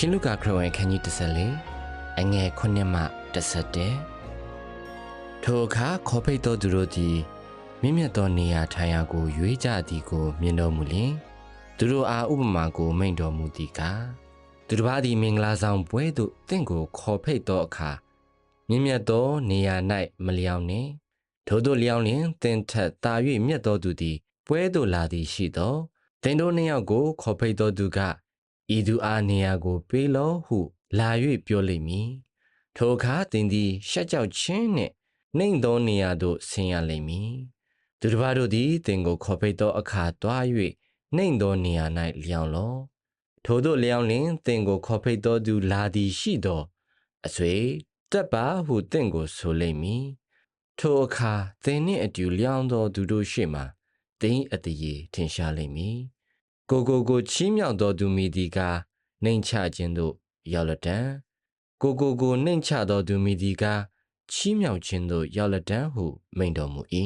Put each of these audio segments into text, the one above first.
ရှင်လုကာခရစ်ဝင်ခန်းကြီး14အငယ်9မှ17ထိုအခါခေါ်ဖိတ်သောသူတို့သည်မြင့်မြတ်သောနေရာထိုင်ရာကို ရွေးကြသည်ကို မြင်တော်မူလျင်သူတို့အားဥပမာကိုမိန့်တော်မူသည်ကားသူတစ်ပါးသည်မင်္ဂလာဆောင်ပွဲသို့တင့်ကိုခေါ်ဖိတ်သောအခါမြင့်မြတ်သောနေရာ၌မလျောင်းနှင့်ထို့သောလျောင်းလျင်တင်ထက်တာ၍မြတ်သောသူသည်ပွဲသို့လာသည်ရှိသောတင်တို့နှစ်ယောက်ကိုခေါ်ဖိတ်သောသူက ဤသူအားနေရာကို ပေးလောဟု လာ၍ပြောလိမ့်မည်ထိုအခါသင်သည် ရှက်ကြောက်ခြင်းနှင့်နှိမ်သောနေရာသို့ဆင်းရလိမ့်မည်သူတစ်ပါးတို့သည်သင်ကိုခေါ်ပိတ်သောအခါတွား၍နှိမ်သောနေရာ၌လျောင်းလောထိုသို့လျောင်းလျင်သင်ကိုခေါ်ပိတ်သောသူလာသည်ရှိသောအဆွေတက်ပါဟုသင်ကိုဆိုလိမ့်မည်ထိုအခါသင်နှင့်အတူလျောင်းသောသူတို့ရှေ့မှသင်၏အတရေထင်ရှားလိမ့်မည် ကိုကိုကိုချီးမြှောက်တော်သူမိဒီကာနှိမ်ချခြင်းသို့ရောက်လက်တံကိုကိုကိုနှိမ်ချတော်သူမိဒီကာချီးမြှောက်ခြင်းသို့ရောက်လက်တံဟုမိန်တော်မူ၏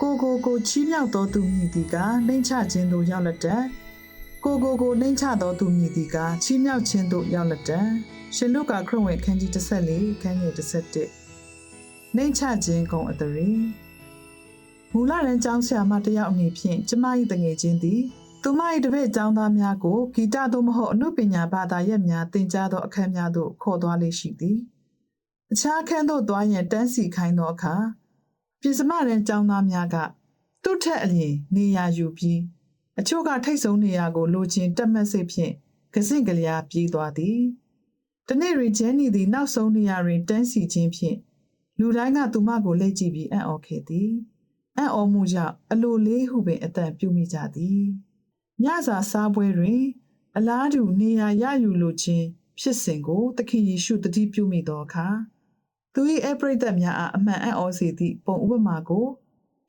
ကိုကိုကိုချီးမြှောက်တော်သူမြည်သည်ကနှိမ့်ချခြင်းသို့ရောက်လက်တံ ကိုကိုကိုနှိမ့်ချတော်သူမြည်သည်ကချီးမြှောက်ခြင်းသို့ရောက်လက်တံရှင်လုကာခရစ်ဝင်ခန်းကြီး14ခန်းငယ်17နှိမ့်ချခြင်းကုံအတရေမူလရန်ကျောင်းဆရာမတစ်ယောက်အနေဖြင့်ကျမ၏တငယ်ချင်းသည်သူမ၏တပည့်ကျောင်းသားများကိုဂီတသို့မဟုတ်အနုပညာဘာသာရပ်များသင်ကြားသောအခန်းများသို့ခေါ်သွားလေရှိသည်အခြားအခန်းသို့သွားရန်တန်းစီခိုင်းသောအခါပြင်စမရန်ចောင်းသားများကသူ့ထက်အရင်နေရာယူပြီး အချို့ကထိတ်ဆုံးနေရာကိုလိုချင်တက်မှတ်စိတ်ဖြင့်ကစင့်ကလျာပြေးသွားသည်တနေ့တွင်ဂျန်နီသည်နောက်ဆုံးနေရာတွင်တန်းစီခြင်းဖြင့်လူတိုင်းကသူမကိုလက်ကြည့်ပြီးအံ့ဩခဲ့သည်အံ့ဩမှုကြောင့်အလိုလေးဟုပင်အတန်ပြုမိကြသည်ညစာစားပွဲတွင် အလားတူနေရာရယူလိုခြင်းဖြစ်စဉ်ကိုသခင်ယေရှုတတိပြုမိသောအခါသူ၏အပရိသတ်များအားအမှန်အံ့ဩစေသည့်ပုံဥပမာကို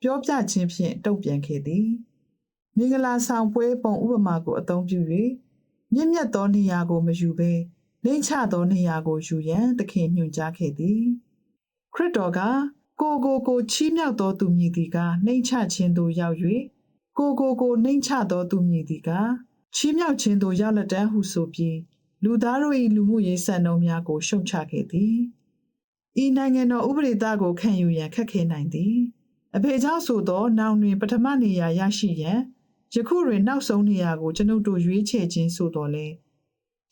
ပြောပြခြင်းဖြင့်တုံ့ပြန်ခဲ့သည် မင်္ဂလာဆောင်ပွဲပုံဥပမာကိုအသုံးပြု၍မြင့်မြတ်သောနေရာကိုမယူဘဲနှိမ့်ချသောနေရာကိုယူရန်သခင်ညွှန်ကြားခဲ့သည်ခရစ်တော်ကကိုကိုကိုချီးမြှောက်သောသူမြည်သည်ကနှိမ့်ချခြင်းသို့ရောက်၍ကိုကိုကိုနှိမ့်ချသောသူမြည်သည်ကချီးမြှောက်ခြင်းသို့ရောက်လက်တန်းဟုဆိုပြီးလူသားတို့၏လူမှုရေးစံနှုန်းများကိုရှုံချခဲ့သည်ဤနိုင်ငံတော်ဥပဒေသားကိုခံယူရန်ခက်ခဲနိုင်သည်အဖေကြောင့်ဆိုသော နောင်တွင်ပထမနေရာရရှိရန် ယခုတွင်နောက်ဆုံးနေရာကိုကျွန်ုပ်တို့ရွေးချယ်ခြင်းဆိုတော်လဲ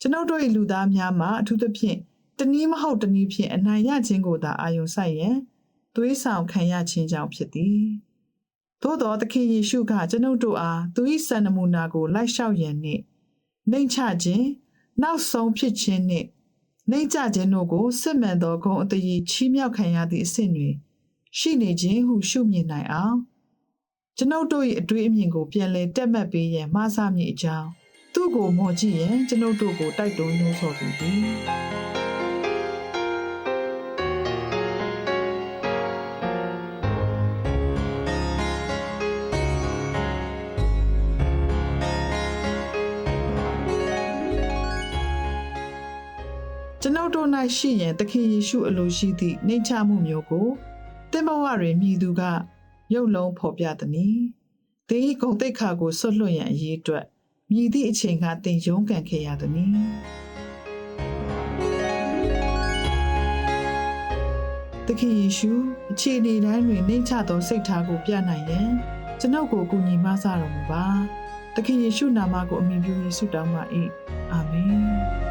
ကျွန်ုပ်တို့၏လူသားများမှာအထူးသဖြင့်တနည်းမဟုတ်တနည်းဖြင့်အနိုင်ရခြင်းကိုသာအာရုံစိုက်ရန်သွေးဆောင်ခံရခြင်းကြောင့်ဖြစ်သည်သို့သောသခင်ယေရှုကကျွန်ုပ်တို့အားသူ၏စံနမူနာကိုလိုက်လျှောက်ရန်နှင့်နှိမ်ချခြင်းနောက်ဆုံးဖြစ်ခြင်းနှင့်နှိမ့်ကြခြင်းတို့ကိုစစ်မှန်သောဂုဏ်အတရေချီးမြှောက်ခံရသည့်အဆင့်တွင်ရှိနေခြင်းဟုရှုမြင်နိုင်အောင် ကျွန်ုပ်တို့၏အတွေ့အမြင်ကိုပြန်လည်တက်မှတ်ပေးရန်မှားဆမည်အကြောင်းသူ့ကိုမော်ကြည့်ရန်ကျွန်ုပ်တို့ကိုတိုက်တွန်းနှိုးဆော်ပြီးသည်ကျွန်ုပ်တို့၌ရှိရန်သခင်ယေရှုအလိုရှိသည့်နှိမ့်ချမှုမျိုးကိုသင်ဘဝတွင်မြည်သူက ရုပ်လုံးဖော်ပြသည်။သင်၏ဂုဏ်သိက္ခာကိုဆွတ်လွတ်ရန်အရေးအတွက်မြည်သည့်အချိန်ကသင်ရုန်းကန်ခဲ့ရသည်။သခင်ယေရှုအခြေအနေတိုင်းတွင်နှိမ့်ချသောစိတ်ထားကိုပြနိုင်ရန်ကျွန်ုပ်ကိုကူညီမဆတော်မူပါ။သခင်ယေရှုနာမကိုအမိပြုယေရှုတောင်းပါ၏။အာမင်။